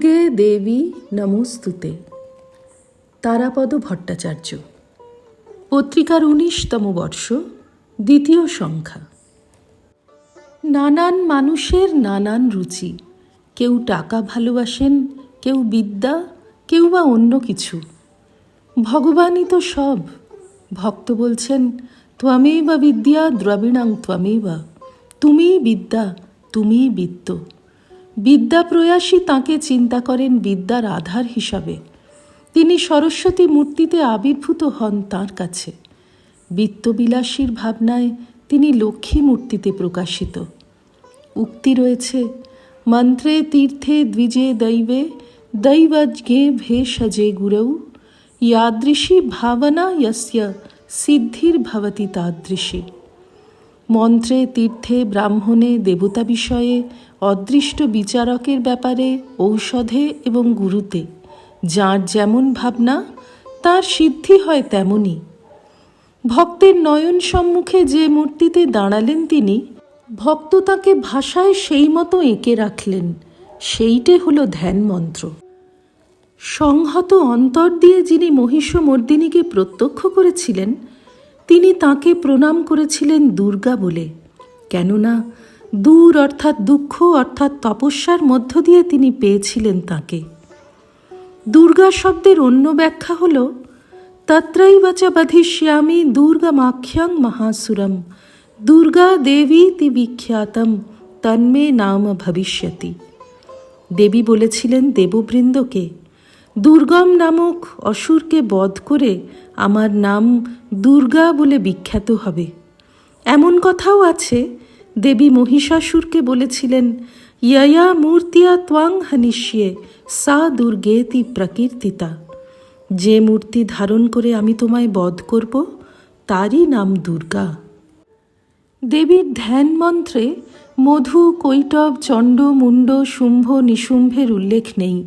দুর্গে দেবী নমস্তুতে। তারাপদ ভট্টাচার্য। পত্রিকার উনিশতম বর্ষ, দ্বিতীয় সংখ্যা। নানান মানুষের নানান রুচি। কেউ টাকা ভালোবাসেন, কেউ বিদ্যা, কেউ বা অন্য কিছু। ভগবানই তো সব। ভক্ত বলছেন ত্বমেই বা বিদ্যা দ্রবিণাং ত্বমেই বা তুমিই বিদ্যা, তুমিই বিত্ত। বিদ্যা প্রয়াসী তাঁকে চিন্তা করেন বিদ্যার আধার হিসাবে। তিনি সরস্বতী মূর্তিতে আবির্ভূত হন তার কাছে। বিত্তবিলাসীর ভাবনায় তিনি লক্ষ্মী মূর্তিতে প্রকাশিত। উক্তি রয়েছে, মন্ত্রে তীর্থে দ্বিজে দৈবে, দৈবজ্ঞে ভেষজে গুরৌ, ইয়াদৃশী ভাবনা ইয়স্য সিদ্ধির ভবতি তাদৃশী। মন্ত্রে, তীর্থে, ব্রাহ্মণে, দেবতা বিষয়ে, অদৃষ্ট বিচারকের ব্যাপারে, ঔষধে এবং গুরুতে। যার যেমন ভাবনা, তার সিদ্ধি হয় তেমনই। ভক্তের নয়ন সম্মুখে যে মূর্তিতে দাঁড়ালেন তিনি, ভক্ত তাকে ভাষায় সেই মতো এঁকে রাখলেন। সেইটে হলো ধ্যান মন্ত্র। সংহত অন্তর দিয়ে যিনি মহিষমর্দিনীকে প্রত্যক্ষ করেছিলেন তিনি তাকে প্রণাম করেছিলেন দুর্গা বলে। কেননা দূর অর্থাৎ দুঃখ অর্থাৎ তপস্যার মধ্য দিয়ে তিনি পেয়েছিলেন তাকে। দুর্গা শব্দের অন্য ব্যাখ্যা হল তত্রৈবচ বধিষ্যামি দুর্গমাখ্যাং মহাসুরম, দুর্গা দেবী তি বিখ্যাতম তন্মে নাম ভবিষ্যতি। দেবী বলেছিলেন দেববৃন্দকে দুর্গম নামক অসুরকে বধ করে আমার নাম দুর্গা বলে বিখ্যাত হবে। এমন কথাও আছে, দেবী মহিষাসুরকে বলেছিলেন ইয়া মূর্তিয়া ত্বাং হনিষ্যে, সা দুর্গেতি প্রকীর্তিতা। যে মূর্তি ধারণ করে আমি তোমায় বধ করব, তারই নাম দুর্গা। দেবীর ধ্যান মন্ত্রে মধু, কৈটব, চণ্ড, মুণ্ড, শুম্ভ, নিশুম্ভের উল্লেখ নেই।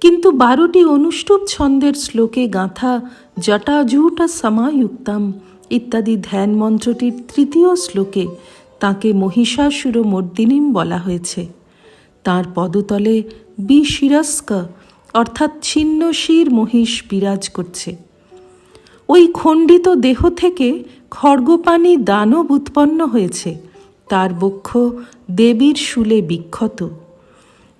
কিন্তু বারোটি অনুষ্টুপ ছন্দের শ্লোকে গাঁথা জটাজুটা সমায়ুক্তাম ইত্যাদি ধ্যান মন্ত্রটির তৃতীয় শ্লোকে তাকে মহিষাসুর মর্দিনীম বলা হয়েছে। তার পদতলে বিশিরস্ক অর্থাৎ ছিন্ন শির মহিষ বিরাজ করছে। ওই খণ্ডিত দেহ থেকে খড়গপানি দানব উৎপন্ন হয়েছে। তার বক্ষ দেবীর শুলে বিক্ষত।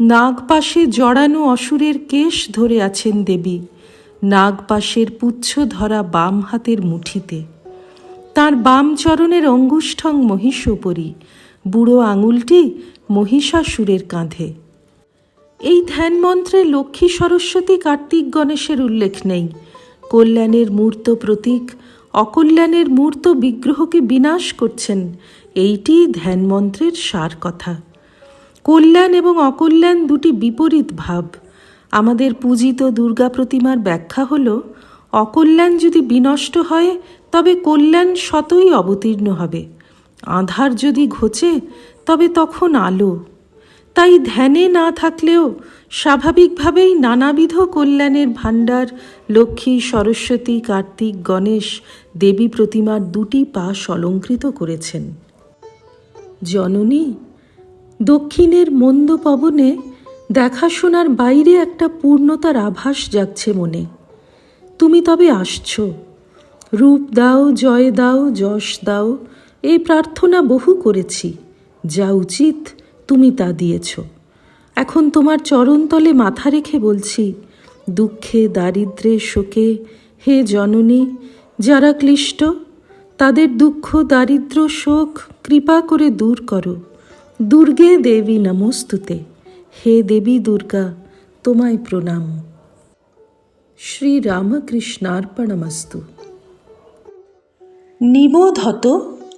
নাগপাশে জড়ানো অসুরের কেশ ধরে আছেন দেবী, নাগপাশের পুচ্ছ ধরা বাম হাতের মুঠিতে। তার বাম চরণের অঙ্গুষ্ঠং মহিষোপরি, বুড়ো আঙুলটি মহিষাসুরের কাঁধে। এই ধ্যান মন্ত্রে লক্ষ্মী সরস্বতী কার্তিক গণেশের উল্লেখ নেই। কল্যাণের মূর্ত প্রতীক, অকল্যাণের মূর্ত বিগ্রহকে বিনাশ করছেন, এইটি ধ্যান মন্ত্রের সার কথা। কল্যাণ এবং অকল্যাণ দুটি বিপরীত ভাব। আমাদের পূজিত দুর্গা প্রতিমার ব্যাখ্যা হল, অকল্যাণ যদি বিনষ্ট হয়, তবে কল্যাণ শতই অবতীর্ণ হবে। আধার যদি ঘোচে, তবে তখন আলো। তাই ধ্যানে না থাকলেও স্বাভাবিকভাবেই নানাবিধ কল্যাণের ভাণ্ডার, লক্ষ্মী, সরস্বতী, কার্তিক, গণেশ, দেবী প্রতিমার দুটি পাশ অলঙ্কৃত করেছেন। জননী দক্ষিণের মন্দ পবনে দেখাশোনার বাইরে একটা পূর্ণতার আভাস জাগছে মনে। তুমি তবে আসছ। রূপ দাও, জয় দাও, যশ দাও, এই প্রার্থনা বহু করেছি। যা উচিত তুমি তা দিয়েছ। এখন তোমার চরণতলে মাথা রেখে বলছি, দুঃখে, দারিদ্রে, শোকে, হে জননী, যারা ক্লিষ্ট, তাদের দুঃখ, দারিদ্র, শোক, কৃপা করে দূর করো। দুর্গে দেবী নমস্তুতে। হে দেবী দুর্গা, তোমায় প্রণাম। শ্রী রামকৃষ্ণার্পণমস্তু নিবোধ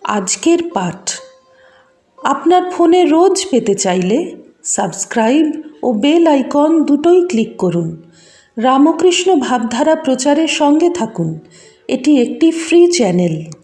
আজকের পাঠ। আপনার ফোনে রোজ পেতে চাইলে সাবস্ক্রাইব ও বেল আইকন দুটোই ক্লিক করুন। রামকৃষ্ণ ভাবধারা প্রচারের সঙ্গে থাকুন। এটি একটি ফ্রি চ্যানেল।